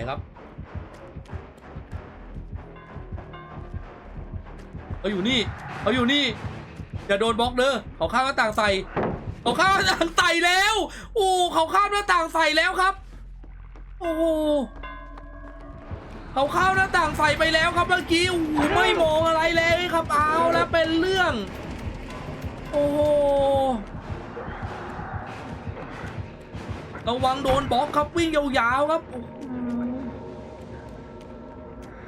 ไปครับเขาอยู่นี่เขาอยู่นี่อย่าโดนบล็อกเด้อเขาข้ามหน้าต่างใส่เขาข้ามหน้าต่างใส่แล้วโอ้เขาข้ามหน้าต่างใส่แล้วครับ โอ้โหเขาเข้าหน้าต่างใส่ไปแล้วครับเมื่อกี้โอ้ไม่มองอะไรเลยครับเอาแล้วเป็นเรื่อง โอ้โหระวังโดนบล็อกครับวิ่งยาวๆครับโอ้โห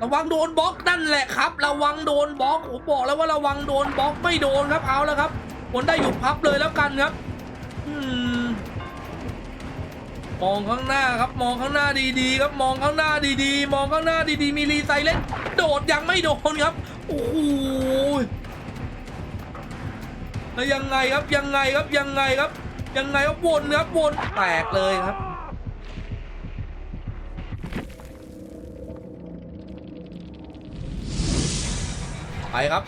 ระวังโดนบล็อกนั่นแหละครับ ระวังโดนบล็อกผมบอกแล้วว่าระวังโดนบล็อกไม่โดนครับเอาแล้วครับผลได้อยู่พับเลยแล้วกันครับอมองข้างหน้าครับมองข้างหน้าดีๆ ครับมองข้างหน้าดีๆ มองข้างหน้าดีๆ มีรีไซเลนโดดยังไม่โดนครับโอ้โหแล้วยังไงครับยังไงครับยังไงครับ ยังไงครับวนครับวนแตกเลยครับ ไปครับ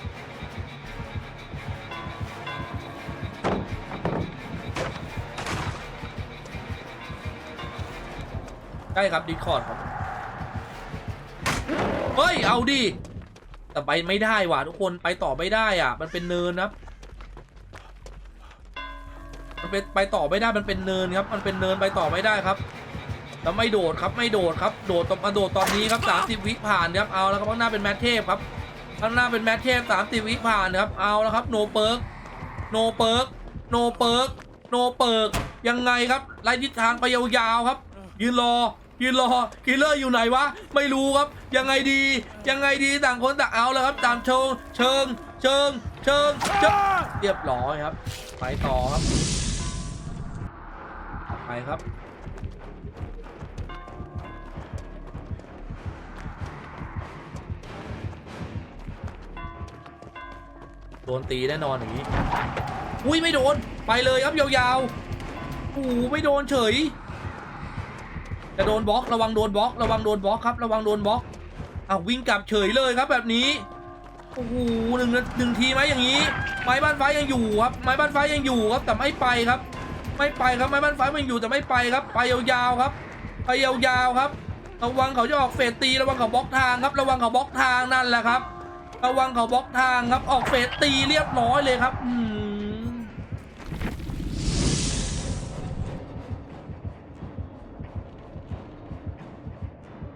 ใช่ครับดิคอร์ดครับ เฮ้ย เอาดิ แต่ไปไม่ได้ว่ะทุกคนไปต่อไม่ได้อะ มันเป็นเนินครับ มันเป็นไปต่อไม่ได้มันเป็นเนินครับ มันเป็นเนินไปต่อไม่ได้ครับแล้วไม่โดดครับไม่โดดครับ โดดตมาโดดตอนนี้ครับ 30 วิผ่านครับเอาแล้วครับข้างหน้าเป็นแมทเทพครับ ข้างหน้าเป็นแมทเทพ30วิผ่านครับ เอาแล้วครับโนเปิร์กโนเปิร์กโนเปิร์กโนเปิร์กยังไงครับไล่ทิศทางไปยาวๆครับ ยืนรอยืนรอคิลเลอร์อยู่ไหนวะ ไม่รู้ครับ ยังไงดี ยังไงดีต่างคนต่างเอาแล้วครับ ตามเชิง เชิง เชิง เชิงเชิงเรียบร้อยครับ ไปต่อครับ ไปครับ โดนตีแน่นอนอย่างนี้ อุ้ยไม่โดน ไปเลยครับยาวๆโอ้ไม่โดนเฉย จะโดนบล็อกระวังโดนบล็อก ระวังโดนบล็อกครับ ระวังโดนบล็อกอ้าววิ่งกลับเฉยเลยครับแบบนี้ โอ้โหหนึ่งหนึ่งทีไหมอย่างนี้ ไม้บ้านไฟยังอยู่ครับ ไม้บ้านไฟยังอยู่ครับ แต่ไม่ไปครับ ไม่ไปครับ ไม้บ้านไฟ้ายังอยู่แต่ไม่ไปครับ ไปยาวๆครับ ไปยาวๆครับ ระวังเขาจะออกเฟสตี ระวังเขาบล็อกทางครับ ระวังเขาบล็อกทางนั่นแหละครับ ระวังเขาบล็อกทางครับออกเฟสตีเรียบร้อยเลยครับอืม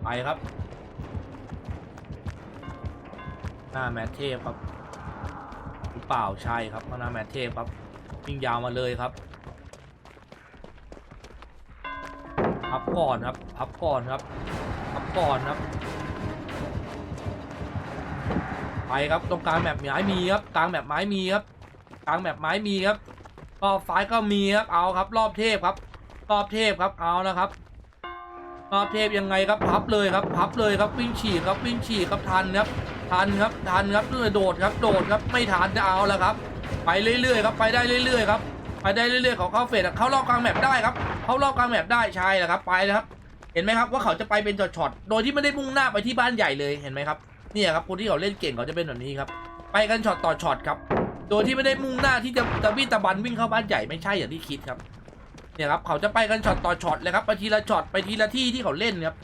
ไปครับ หน้าแมทเทพครับหรือเปล่าใช่ครับหน้าแมทเทพครับวิ่งยาวมาเลยครับพับก่อนครับพับก่อนครับพับก่อนครับ ไปครับตรงกลางแมปไม้มีครับกลางแมปไม้มีครับกลางแมปไม้มีครับรอบซ้ายก็มีครับเอาครับ รอบเทพครับ รอบเทพครับเอานะครับรอบเทพยังไงครับพับเลยครับพับเลยครับวิ่งฉีกครับวิ่งฉีกครับทันครับทันครับทันครับโดดครับโดดครับไม่ทันจะเอาแล้วครับ ไปเรื่อยๆครับไปได้เรื่อยๆครับไปได้เรื่อยๆเขาเข้าเฟสเข้ารอบกลางแมปได้ครับเข้ารอบกลางแมปได้ใช่แล้วครับไปแล้วครับ เห็นไหมครับว่าเขาจะไปเป็นช็อตๆโดยที่ไม่ได้มุ่งหน้าไปที่บ้านใหญ่เลยเห็นไหมครับ เนี่ยครับคนที่เขาเล่นเก่งเขาจะเป็นแบบนี้ครับ ไปกันช็อตต่อช็อตครับ โดยที่ไม่ได้มุ่งหน้าที่จะตะบี้ตะบันวิ่งเข้าบ้านใหญ่ไม่ใช่อย่างที่คิดครับเนี่ยครับเขาจะไปกันช็อตต่อช็อตเลยครับไปทีละช็อตไปทีละที่ที่เขาเล่นครับ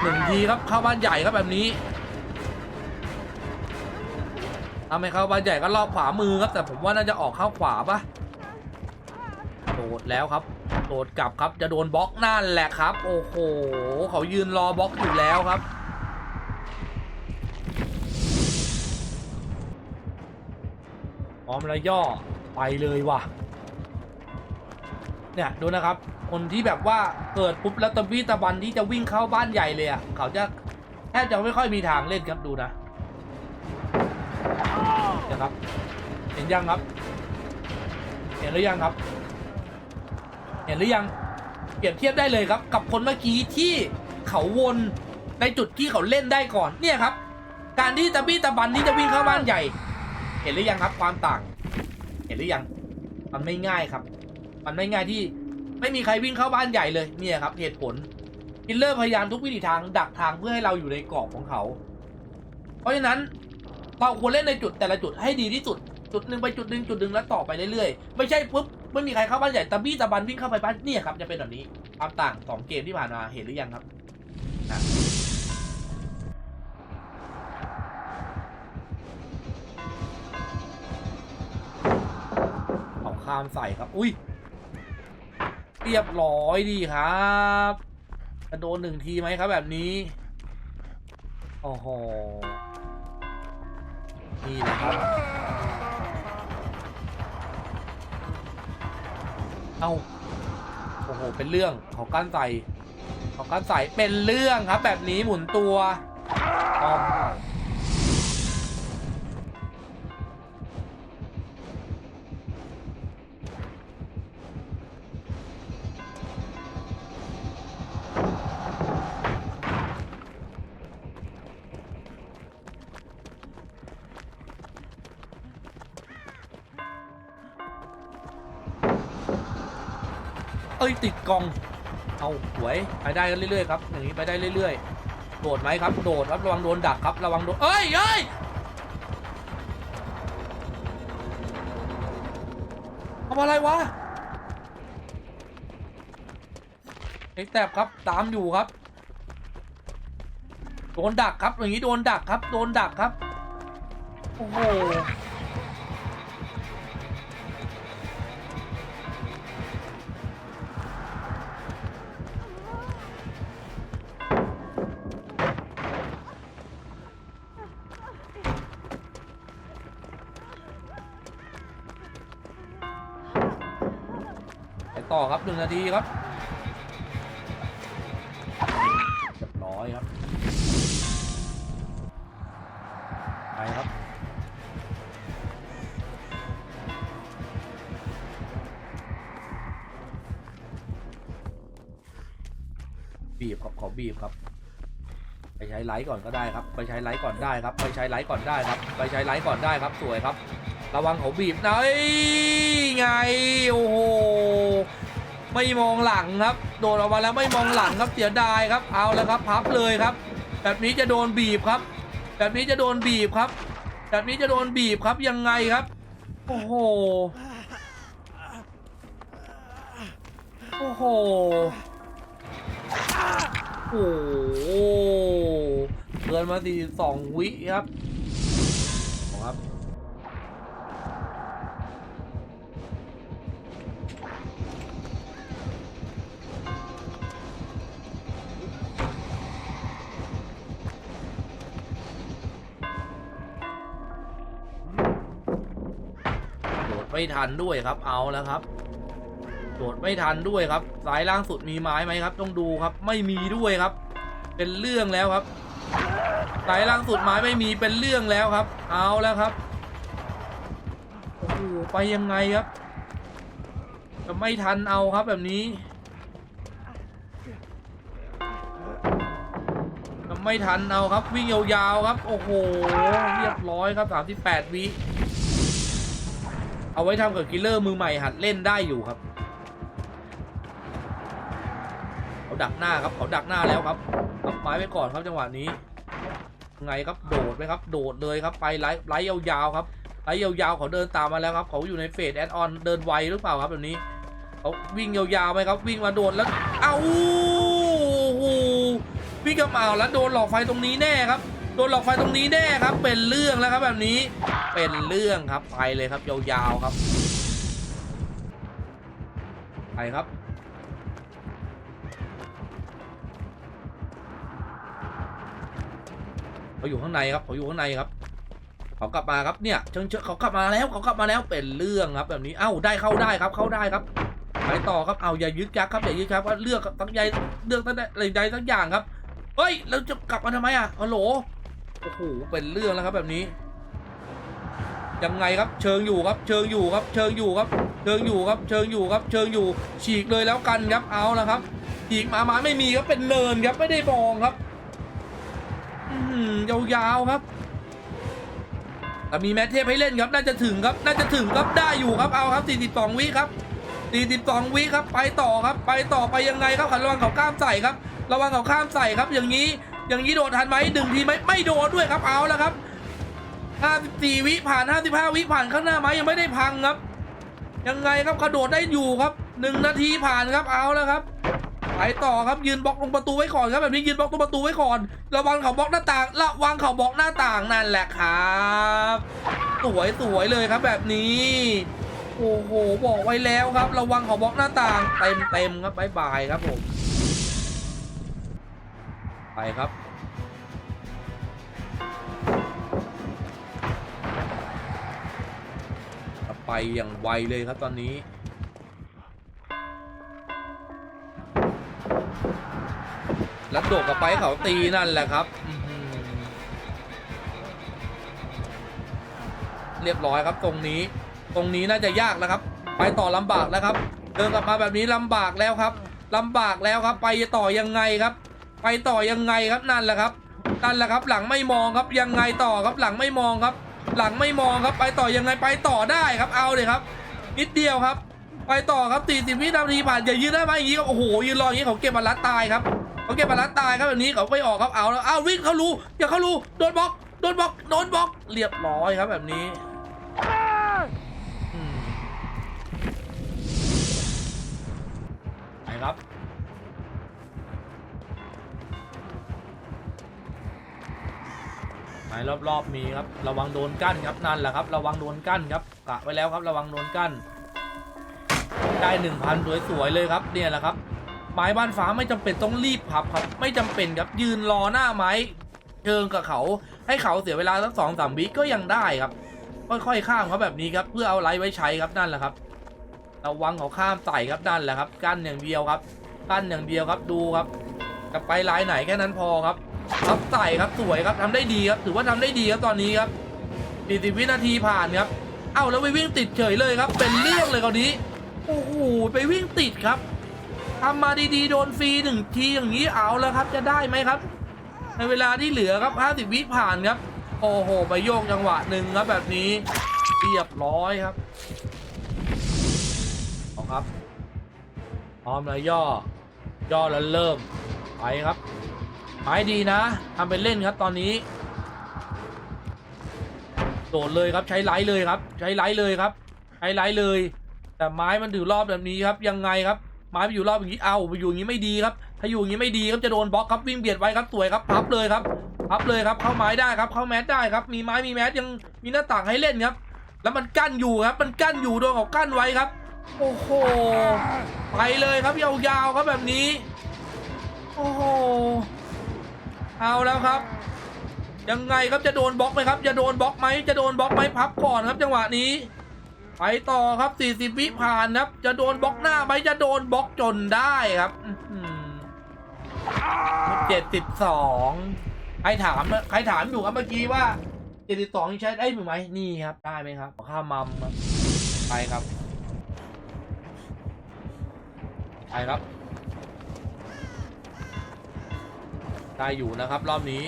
หนึ่งทีครับเข้าบ้านใหญ่ครับแบบนี้ทำให้เข้าบ้านใหญ่ก็รอบขวามือครับ แต่ผมว่าน่าจะออกเข้าขวาปะโดดแล้วครับ โดดกลับครับจะโดนบล็อกนั่นแหละครับ โอ้โหเขายืนรอบล็อกอยู่แล้วครับพร้อมแล้วย่อไปเลยว่ะ เนี่ยดูนะครับ คนที่แบบว่าเกิดปุ๊บแล้วตะบี้ตะบันที่จะวิ่งเข้าบ้านใหญ่เลยอะเขาจะแทบจะไม่ค่อยมีทางเล่นครับดูนะนะครับ เห็นยังครับ เห็นหรือยังครับ ห็นหรือยังเปรียบเทียบได้เลยครับ กับคนเมื่อกี้ที่เขาวนในจุดที่เขาเล่นได้ก่อนเนี่ยครับ การที่ตะบี้ตะบันที่จะวิ่งเข้าบ้านใหญ่ เห็นหรือยังครับความต่าง เห็นหรือยัง มันไม่ง่ายครับ มันไม่ง่ายที่ไม่มีใครวิ่งเข้าบ้านใหญ่เลยเนี่ยครับเหตุผลคิลเลอร์พยายามทุกวิถีทางดักทางเพื่อให้เราอยู่ในกรอบของเขา เพราะฉะนั้นเราควรเล่นในจุดแต่ละจุดให้ดีที่สุด จุดหนึ่งไปจุดหนึ่งจุดหนึ่งแล้วต่อไปเรื่อยๆ ไม่ใช่ปุ๊บ ไม่มีใครเข้าบ้านใหญ่ตะบี้ตะบันวิ่งเข้าไปบ้านเนี่ยครับจะเป็นแบบนี้ความต่างสองเกมที่ผ่านมาเห็นหรือยังครับอะเอาข้ามใส่ครับ อุ้ยเรียบร้อยดีครับจะโดนหนึ่งทีไหมครับแบบนี้โอ้โหนี่นะครับ เอาโอ้โหเป็นเรื่องเขากั้นใส่เขากั้นใส่เป็นเรื่องครับ แบบนี้หมุนตัว ติดกองเอาหวยไปได้กันเรื่อยๆครับอย่างนี้ไปได้เรื่อยๆ โดดไหมครับโดดครับระวังโดนดักครับระวังโดนเอ้ยเอ้ยทำอะไรวะเอ็กแตบครับตามอยู่ครับ โดนดักครับอย่างนี้โดนดักครับโดนดักครับโอ้โห นาทีครับเรียบร้อยครับ ไปครับบีบครับขอบีบครับ ไปใช้ไลท์ก่อนก็ได้ครับ ไปใช้ไลท์ก่อนได้ครับ ไปใช้ไลท์ก่อนได้ครับ ไปใช้ไลท์ก่อนได้ครับสวยครับ ระวังเขาบีบนะไงโอ้โห ไม่มองหลังครับ โดดออกมาแล้วไม่มองหลังครับเสียดายครับ เอาแล้วครับพับเลยครับ แบบนี้จะโดนบีบครับ แบบนี้จะโดนบีบครับ แบบนี้จะโดนบีบครับยังไงครับ โอ้โห โอ้โห โอ้โหเกินมาสี่สองวิครับครับ ไม่ทันด้วยครับ เอาแล้วครับ โดดไม่ทันด้วยครับ สายล่างสุดมีไม้ไหมครับ ต้องดูครับ ไม่มีด้วยครับ เป็นเรื่องแล้วครับ สายล่างสุดไม้ไม่มีเป็นเรื่องแล้วครับ เอาแล้วครับโอ้โหไปยังไงครับจะไม่ทันเอาครับแบบนี้จะไม่ทันเอาครับวิ่งยาวๆครับ โอ้โห เรียบร้อยครับ 38วิ เอาไว้ทำกับกิลเลอร์มือใหม่หัดเล่นได้อยู่ครับ เขาดักหน้าครับเขาดักหน้าแล้วครับเอาไม้ไปก่อนครับจังหวะนี้ ไงครับโดดไหมครับ โดดเลยครับไปไล่ไล่ยาวๆครับไล่ยาวๆเขาเดินตามมาแล้วครับ เขาอยู่ในเฟสแอดออนเดินไวหรือเปล่าครับแบบนี้เขาวิ่งยาวๆไหมครับ วิ่งมาโดนแล้ว เอ้าโอ้โหวิ่งกับเอาแล้วโดนหลอกไฟตรงนี้แน่ครับ โดนหลอกไฟตรงนี้แน่ครับ เป็นเรื่องแล้วครับแบบนี้ เป็นเรื่องครับไปเลยครับยาวๆครับ ไปครับเขาอยู่ข้างในครับเขาอยู่ข้างในครับเขากลับมาครับเนี่ยเชิงเชิงเขากลับมาแล้วเขากลับมาแล้วเป็นเรื่องครับ แบบนี้เอ้าได้เข้าได้ครับเข้าได้ครับไปต่อครับเอาอย่ายึดยักครับอย่ายึดยักว่าเลือกตั้งใยเลือกตั้งอะไรใดทั้งอย่างครับเฮ้ยแล้วจะกลับมาทำไมอะฮัลโหล โอ้โหเป็นเรื่องแล้วครับแบบนี้ยังไงครับเชิงอยู่ครับเชิงอยู่ครับเชิงอยู่ครับเชิงอยู่ครับเชิงอยู่ครับเชิงอยู่ฉีกเลยแล้วกันครับเอาละครับฉีกมาม้ไม่มีครับเป็นเนินครับไม่ได้มองครับอืมยาวๆครับแต่มีแมทเทพให้เล่นครับน่าจะถึงครับน่าจะถึงครับได้อยู่ครับเอาครับ42วิครับ42วิครับไปต่อครับ ไปต่อไปยังไงครับขันระวังเขาข้ามใส่ครับ ระวังเขาข้ามใส่ครับอย่างนี้ อย่างนี้โดดทันไหมดึงทีไหมไม่โดนด้วยครับเอาแล้วครับ54วิผ่าน 55 วิผ่านข้างหน้าไหมยังไม่ได้พังครับ ยังไงครับกระโดดได้อยู่ครับหนึ่งนาทีผ่านครับเอาแล้วครับไปต่อครับยืนบล็อกตรงประตูไว้ก่อนครับแบบนี้ยืนบล็อกตรงประตูไว้ก่อน ระวังเขาบล็อกหน้าต่าง ระวังเขาบล็อกหน้าต่างนั่นแหละครับสวยสวยเลยครับแบบนี้โอ้โหบอกไว้แล้วครับ ระวังเขาบล็อกหน้าต่างเต็มเต็มครับบายบายครับผม ไปครับ ไปอย่างไวเลยครับตอนนี้แล้วโดดกับไปเขาตีนั่นแหละครับ เรียบร้อยครับตรงนี้ ตรงนี้น่าจะยากแล้วครับ ไปต่อลำบากแล้วครับ เดินกลับมาแบบนี้ลำบากแล้วครับลำบากแล้วครับ ไปต่อยังไงครับ ไปต่อยังไงครับนั่นแหละครับนั่นแหละครับหลังไม่มองครับยังไงต่อครับหลังไม่มองครับ หลังไม่มองครับไปต่อยังไงไปต่อได้ครับเอาเลยครับนิดเดียวครับ ไปต่อครับ40วินาทีผ่านอย่ายืนได้ไหมอย่างนี้ก็โอ้โหยืนรออย่างนี้เขาเก็บมาลัดตายครับเขาเก็บมาลัดตายครับแบบนี้เขาไม่ออกครับเอาแล้วเอาวิ่งเขารู้อย่าเขารู้โดนบล็อกโดนบล็อกโดนบล็อกเรียบร้อยครับแบบนี้ไปครับ ไปรอบๆมีครับ ระวังโดนกั้นครับนั่นแหละครับ ระวังโดนกั้นครับกะไว้แล้วครับ ระวังโดนกั้น ได้หนึ่งพันสวยๆเลยครับ เนี่ยแหละครับ ไม้บ้านฟ้าไม่จำเป็นต้องรีบพับครับ ไม่จำเป็นครับยืนรอหน้าไม้เชิงกับเขา ให้เขาเสียเวลาสักสองสามวิก็ยังได้ครับ ค่อยๆข้ามเขาแบบนี้ครับ เพื่อเอาไลท์ไว้ใช้ครับนั่นแหละครับ ระวังเขาข้ามใส่ครับนั่นแหละครับ กั้นอย่างเดียวครับ กั้นอย่างเดียวครับดูครับ จะไปไลน์ไหนแค่นั้นพอครับ รับใส่ครับสวยครับทำได้ดีครับถือว่าทำได้ดีครับตอนนี้ครับ40วินาทีผ่านครับ เอ้าแล้วไปวิ่งติดเฉยเลยครับ เป็นเรื่องเลยคราวนี้โอ้โหไปวิ่งติดครับทำมาดีๆโดนฟรีหนึ่งทีอย่างนี้เอาแล้วครับจะได้ไหมครับ ในเวลาที่เหลือครับ 50 วิผ่านครับ โอ้โห ไปโยกจังหวะหนึ่งครับแบบนี้เรียบร้อยครับเอาครับพร้อมแล้วย่อ ย่อแล้วเริ่ม ไปครับ ไม้ดีนะทำเป็นเล่นครับตอนนี้ โดดเลยครับใช้ไลท์เลยครับ ใช้ไลท์เลยครับ ใช้ไลท์เลย แต่ไม้มันถือรอบแบบนี้ครับยังไงครับไม้ไปอยู่รอบอย่างนี้เอาไปอยู่อย่างนี้ไม่ดีครับ ถ้าอยู่อย่างนี้ไม่ดีครับจะโดนบล็อกครับวิ่งเบียดไว้ครับสวยครับพับเลยครับพับเลยครับเข้าไม้ได้ครับเข้าแมสได้ครับมีไม้มีแมสยังมีหน้าต่างให้เล่นครับ แล้วมันกั้นอยู่ครับ มันกั้นอยู่โดนเขากั้นไว้ครับ โอ้โหไปเลยครับยาวๆครับแบบนี้ โอ้โห เอาแล้วครับ ยังไงครับจะโดนบล็อกไหมครับ จะโดนบล็อกไหมจะโดนบล็อกไหมพับก่อนครับ จังหวะนี้ ไปต่อครับ 40 วิผ่านครับ จะโดนบล็อกหน้าไหมจะโดนบล็อกจนได้ครับเจ็ดสิบสองใครถามใครถามอยู่ครับเมื่อกี้ว่าเจ็ดสิบสองใช้ได้ไหมนี่ครับ ได้ไหมครับข้ามัมครับไปครับไปครับ ได้อยู่นะครับ รอบนี้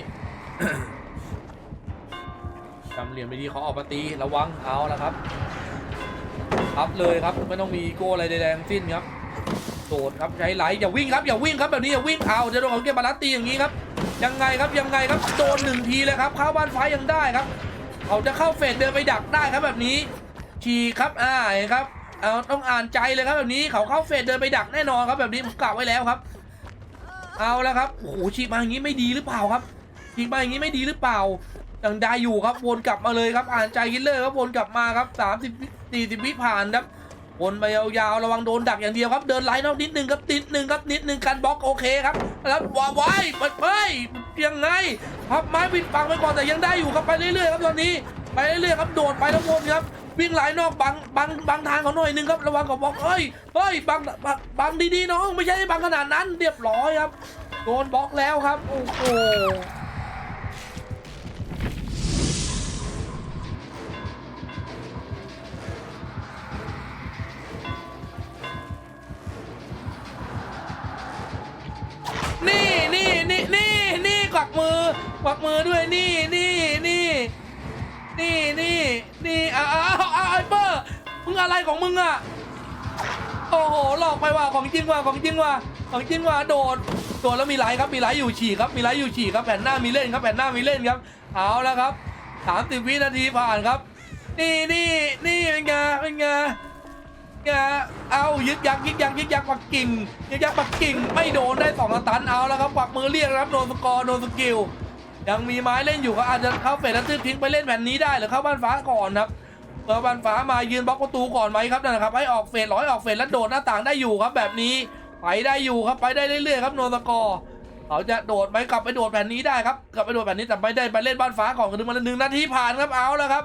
จำเหลี่ยมดีเขาออกมาตีระวังเอาแล้วครับพับเลยครับไม่ต้องมีโก้อะไรใดๆทั้งสิ้นครับโดดครับใช้ไหลอย่าวิ่งครับอย่าวิ่งครับแบบนี้อย่าวิ่งเอาจะโดนเขาเก็บบาลัสตีอย่างนี้ครับยังไงครับยังไงครับโดนหนึ่งทีเลยครับเข้าบ้านฟ้ายังได้ครับเขาจะเข้าเฟสเดินไปดักได้ครับแบบนี้ฉีครับอ่าเห็นครับเอาต้องอ่านใจเลยครับแบบนี้เขาเข้าเฟสเดินไปดักแน่นอนครับแบบนี้ผมกล่าวไว้แล้วครับ เอาแล้วครับ โอ้โหฉีกมาอย่างนี้ไม่ดีหรือเปล่าครับฉีกมาอย่างนี้ไม่ดีหรือเปล่ายังได้อยู่ครับ วนกลับมาเลยครับ อ่านใจคิดเลยครับ วนกลับมาครับ30 40วิผ่านครับ วนไปยาวๆ ระวังโดนดักอย่างเดียวครับ เดินไล่นอกนิดนึงครับ นิดนึงครับ นิดนึงการบล็อกโอเคครับ แล้วว้าไว้เปิดเผยยังไงพับไม้ปิดปังไปก่อนแต่ยังได้อยู่ครับ ไปเรื่อยๆครับตอนนี้ ไปเรื่อยๆครับ โดดไปแล้ววนครับ วิ่งไหลนอกบังบังบังทางเขาหน่อยนึงครับระวังกับบล็อกเฮ้ยเฮ้ยบังบังบังดีๆน้องไม่ใช่บังขนาดนั้นเรียบร้อยครับโดนบล็อกแล้วครับโอ้โหนี่นี่นี่นี่นี่กวักมือกวักมือด้วยนี่นี่นี่นี่นี่ นี่อ้าวอ้าวไอ้เปอร์มึงอะไรของมึงอะโอ้โหหลอกไปว่ะของจริงว่ะของจริงว่ะของจริงว่ะโดดโดดแล้วมีไหลครับมีไหลอยู่ฉี่ครับมีไหลอยู่ฉี่ครับแผ่นหน้ามีเล่นครับแผ่นหน้ามีเล่นครับเอาแล้วครับสามสิบวินาทีผ่านครับ นี่นี่นี่เป็นไงเป็นไงไงเอายึกยักยึกยักยึกยักปักกิ่งยึกยักปักกิ่งไม่โดนได้สองตันเอาแล้วครับกวักมือเรียกครับโดนสกอร์โดนสกิล ยังมีไม้เล่นอยู่ก็อาจจะเข้าเฟสแล้วตื้อทิ้งไปเล่นแผ่นนี้ได้หรือเข้าบ้านฟ้าก่อนครับเปิดบ้านฟ้ามายืนบล็อกประตูก่อนไหมครับนั่นนะครับให้ออกเฟสร้อยออกเฟสแล้วโดดหน้าต่างได้อยู่ครับแบบนี้ไปได้อยู่ครับไปได้เรื่อยๆครับโนสกอร์เขาจะโดดไหมกลับไปโดดแผ่นนี้ได้ครับกลับไปโดดแผ่นนี้แต่ไม่ได้ไปเล่นบ้านฟ้าก่อนกันถึงมาหนึ่งนาทีผ่านครับเอาแล้วครับ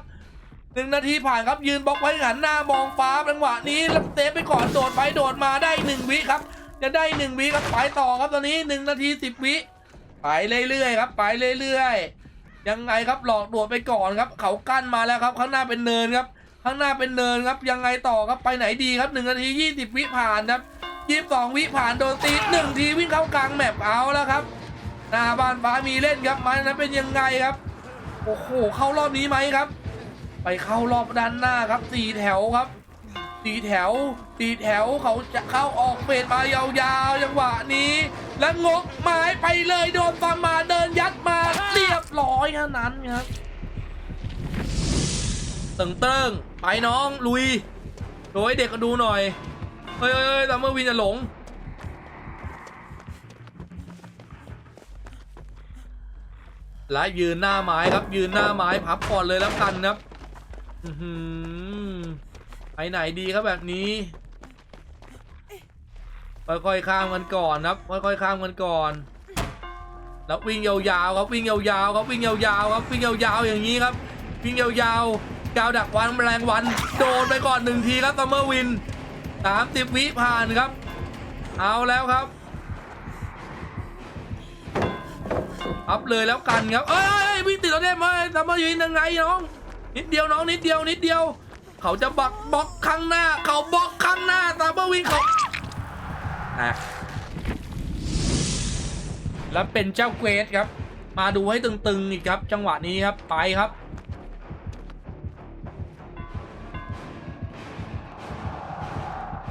หนึ่งนาทีผ่านครับยืนบล็อกไว้หันหน้ามองฟ้าจังหวะนี้แล้วเซฟไปก่อนโดดไปโดดมาได้หนึ่งวิครับจะได้หนึ่งวิครับไปต่อครับตอนนี้หนึ่งนาทีสิบวิ ไปเรื่อยๆครับ ไปเรื่อยๆ ยังไงครับหลอกโดดไปก่อนครับ เขากั้นมาแล้วครับ ข้างหน้าเป็นเนินครับ ข้างหน้าเป็นเนินครับ ยังไงต่อครับไปไหนดีครับหนึ่งนาทียี่สิบวิผ่านครับยี่สิบสองวิผ่านโดนตีหนึ่งทีวิ่งเข้ากลางแมปเอาแล้วครับหน้าบ้านฟ้ามีเล่นครับมันนั้นเป็นยังไงครับโอ้โหเข้ารอบนี้ไหมครับ ไปเข้ารอบด้านหน้าครับสี่แถวครับ สี่แถวสี่แถวเขาจะเข้าออกเฟดมายาวๆจังหวะนี้ แล้วงกไม้ไปเลยโดนฟาร์มาเดินยัดมาเรียบร้อยเท่านั้นครับตึงเติ้งไปน้องลุยโดยเด็กก็ดูหน่อยเฮ้ยเฮ้ยเฮ้ยซัมเมอร์วินจะหลงและยืนหน้าไม้ครับยืนหน้าไม้พับก่อนเลยแล้วกันครับ อื้อหือ ไปไหนดีครับแบบนี้ ค่อยๆข้ามกันก่อนครับ ค่อยๆข้ามกันก่อน แล้ววิ่งยาวๆครับวิ่งยาวๆครับวิ่งยาวๆครับวิ่งยาวๆอย่างนี้ครับ วิ่งยาวๆกาวดักวันแมลงวันโดนไปก่อนหนึ่งทีครับซัมเมอร์วินสามสิบวิผ่านครับ เอาแล้วครับอัพเลยแล้วกันครับเอ้ยเอ้ยเอ้ยวิ่งติดแล้วเนี่ยมาทำมายืนยังไงน้องนิดเดียวน้องนิดเดียวนิดเดียว เขาจะบล็อกบล็อกข้างหน้า เขาบล็อกข้างหน้าตามมาวิ่งเขาอะแล้วเป็นเจ้าเกรดครับ มาดูให้ตึงๆอีกครับ จังหวะนี้ครับไปครับ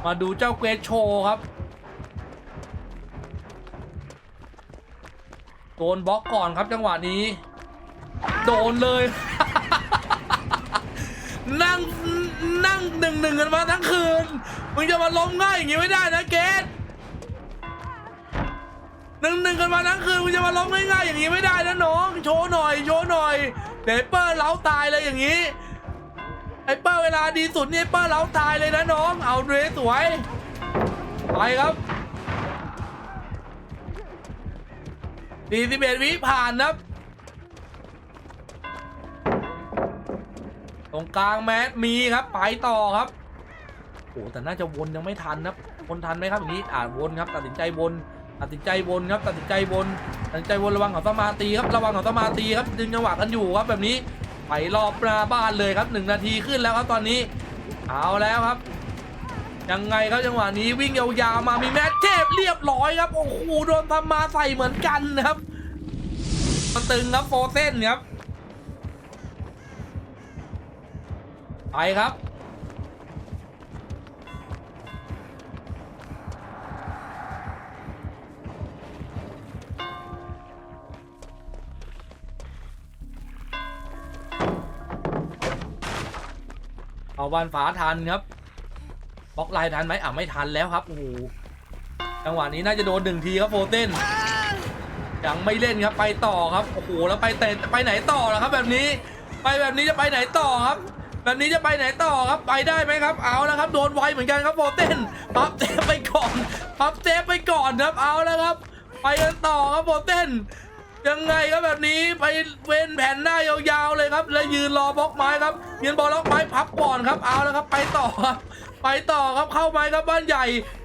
มาดูเจ้าเกรดโชว์ครับ โดนบล็อกก่อนครับจังหวะนี้ โดนเลย นั่ง นั่งหนึ่งหนึ่งกันมาทั้งคืน มึงจะมาล้มง่ายอย่างงี้ไม่ได้นะเกตหนึ่งหนึ่งกันมาทั้งคืนมึงจะมาล้มง่ายๆอย่างงี้ไม่ได้นะน้อง โชว์หน่อย โชว์หน่อยเดี๋ยวไอ้เปอร์เล้าตายเลยอย่างงี้ ไอเปอร์เวลาดีสุดนี่ไอ้เปอร์เล้าตายเลยนะน้อง เอาเดรสสวย ไปครับ41วิผ่านครับ ตรงกลางแมสมีครับ ไปต่อครับโอ้แต่น่าจะวนยังไม่ทันครับวนทันไหมครับอย่างนี้อ่าวนครับ ตัดสินใจวนตัดสินใจวนครับตัดสินใจวนตัดสินใจวนระวังเขาสมาตีครับระวังเขาสมาตีครับดึงจังหวะกันอยู่ครับแบบนี้ไปรอบหน้าบ้านเลยครับหนึ่งนาทีขึ้นแล้วครับตอนนี้เอาแล้วครับยังไงครับจังหวะนี้วิ่งยาวๆมามีแมทเทพเรียบร้อยครับโอ้โหโดนทำมาใส่เหมือนกันนะครับมันตึงครับโฟเซนครับ ไปครับ เอาวันฝาทันครับบล็อกไลน์ทันไหมอะไม่ทันแล้วครับโอ้โหจังหวะนี้น่าจะโดนหนึ่งทีครับโฟเซนยังไม่เล่นครับไปต่อครับโอ้โหแล้วไปเตะไปไหนต่อล่ะครับ แบบนี้ ไปแบบนี้จะไปไหนต่อครับ แบบนี้จะไปไหนต่อครับไปได้ไหมครับเอาแล้วครับโดนไวเหมือนกันครับโฟเต้นพับเซฟไปก่อนพับเซฟไปก่อนครับเอาแล้วครับ ไปกันต่อครับโฟเต้นยังไงครับแบบนี้ไปเว้นแผ่นหน้ายาวๆเลยครับ แล้วยืนรอบล็อกไม้ครับยืนบอลล็อกไม้พับก่อนครับเอาแล้วครับ ไปต่อครับไปต่อครับเข้าไม้ครับบ้านใหญ่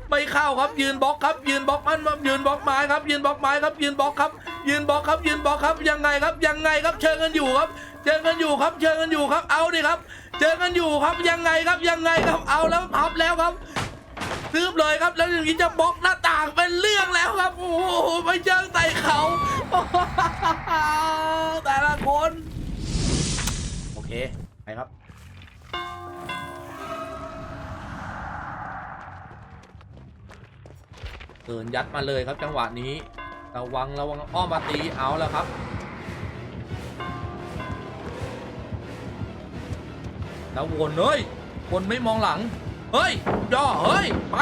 ไม่เข้าครับยืนบล็อกครับ ยืนบล็อกมันยืนบล็อกไม้ครับ ยืนบล็อกไม้ครับยืนบล็อกครับ ยืนบล็อกครับยืนบล็อกครับยังไงครับยังไงครับเชิญกันอยู่ครับ เจอกันอยู่ครับเจอกันอยู่ครับเอาดิครับ เจอกันอยู่ครับยังไงครับยังไงครับเอาแล้วพับแล้วครับซื้อเลยครับแล้วอย่างนี้จะบล็อกหน้าต่างเป็นเรื่องแล้วครับโอ้โหไปเจอใส่เขาแต่ละคนโอเคไปครับเดินยัดมาเลยครับจังหวะนี้ ระวังระวังอ้อมมาตีเอาแล้วครับ แล้ววนเฮ้ยวนไม่มองหลัง เฮ้ยย่อเฮ้ยไป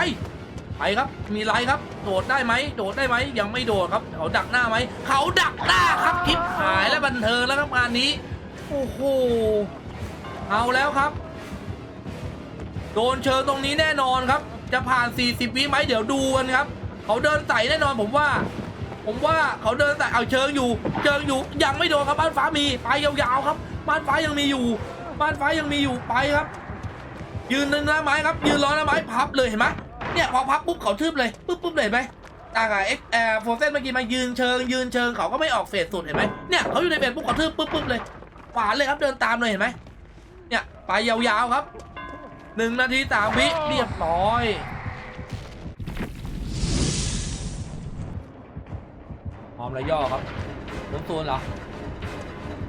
ไปครับมีไรครับ โดดได้ไหมโดดได้ไหมยังไม่โดดครับเขาดักหน้าไหมเขาดักหน้าครับคลิปหายและบันเทิงแล้วครับงานนี้โอ้โหเอาแล้วครับ โดนเชิญตรงนี้แน่นอนครับ จะผ่าน 40 วิไหมเดี๋ยวดูกันครับ เขาเดินใส่แน่นอนผมว่า ผมว่าเขาเดินใส่เอาเชิงอยู่ เชิงอยู่ยังไม่โดนครับบ้านฟ้ามีไปยาวๆครับบ้านฟ้ายังมีอยู่ บ้านฟ้ายังมีอยู่ไปครับ ยืนหนึ่งหน้าไม้ครับ ยืนรอหน้าไม้พับเลยเห็นไหมเนี่ยพอพับปุ๊บเขาทึบเลยปุ๊บปุ๊บเลยไหมตากับเอ็กแอร์โฟเซนเมื่อกี้มายืนเชิง ยืนเชิงเขาก็ไม่ออกเฟสสุดเห็นไหมเนี่ยเขาอยู่ในเฟสปุ๊บเขาทึบปุ๊บปุ๊บเลยขวานเลยครับเดินตามเลยเห็นไหมเนี่ยไปยาวๆครับหนึ่งนาทีสามวิเรียบร้อยพร้อมแล้วย่อครับล้มโซนเหรอ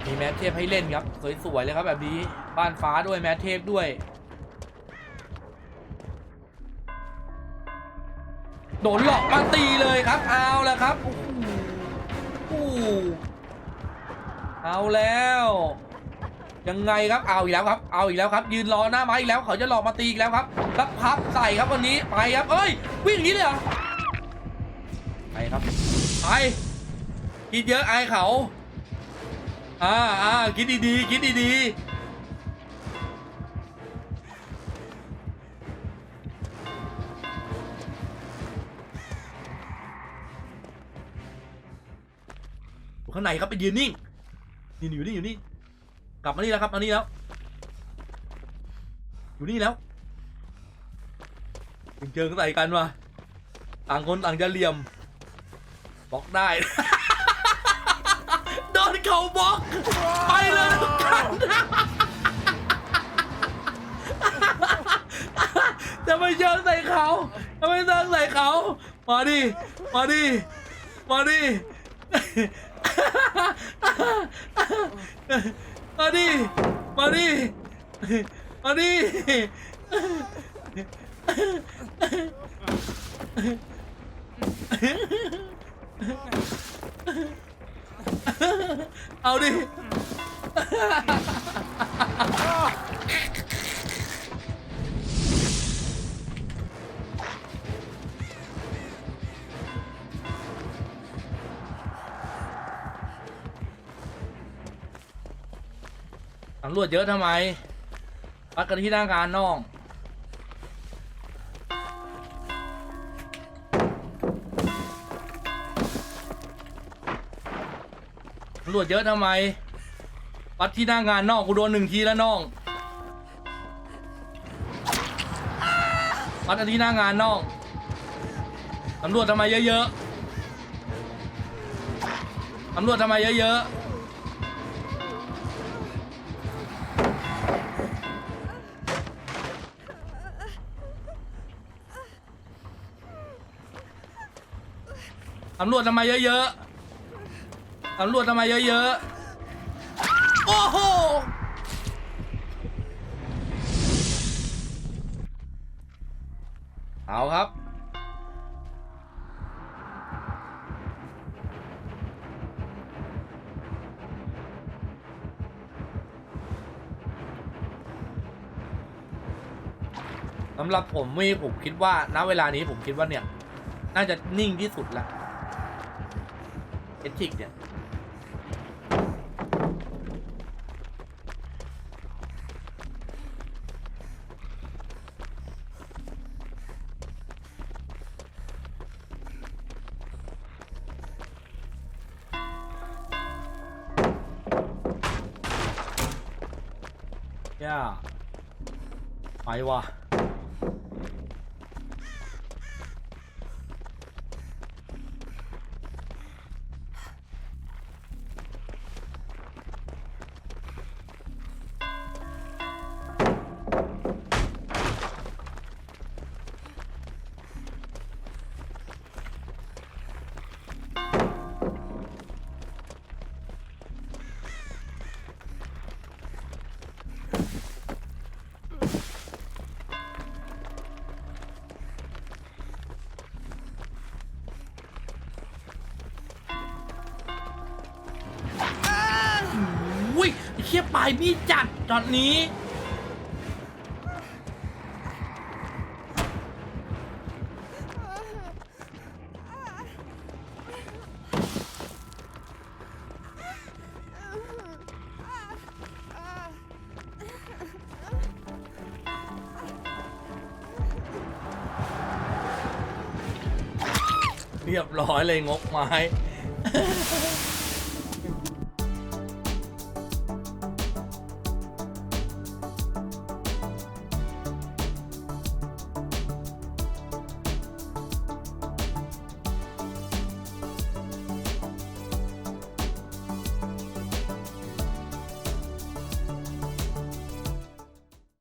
มีแมทเทพให้เล่นครับ สวยๆเลยครับแบบนี้ บ้านฟ้าด้วยแมทเทพด้วย โดนหลอกมาตีเลยครับ เอาแล้วครับโอ้โหโอ้เอาแล้ว ยังไงครับ เอาอีกแล้วครับ เอาอีกแล้วครับ ยืนรอหน้าไม้อีกแล้ว เขาจะหลอกมาตีอีกแล้วครับแล้วพับใส่ครับวันนี้ ไปครับ เอ้ย วิ่งอย่างนี้เลยเหรอ ไปครับ ไปคิดเยอะอายเขา อ่าอ่าคิดดีๆคิดดีๆข้างในครับไปยืนนิ่งนี่อยู่นี่อยู่นี่กลับมานี่แล้วครับมานี่แล้ว อยู่นี่แล้วเจอกันใส่กันวะต่างคนต่างจะเหลี่ยมบล็อกได้ เขาบล็อก ไปเลยทุกท่านจะไม่เชิญใส่เขาจะไม่เชิญใส่เขา มาดิ มาดิ มาดิ มาดิ มาดิ มาดิ เอาดิ ตำรวจเยอะทำไมพักกันที่หน้างานน้องำรวจเยอะทำไม วัดที่หน้างานนอกกูโดนหนึ่งทีแล้วน้อง วัดกันที่หน้างานนอกตำรวจทำไมเยอะๆตำรวจทำไมเยอะๆตำรวจทำไมเยอะๆ ตำรวจทำไมเยอะๆ โอ้โห เอาครับ สำหรับผมม่ผมคิดว่า ณ เวลานี้ผมคิดว่าเนี่ย น่าจะนิ่งที่สุดละเอทิกเนี่ย ย่าไปว่ะ เคียบปลายมีดจัดตอนนี้ เรียบร้อยเลยงกไม้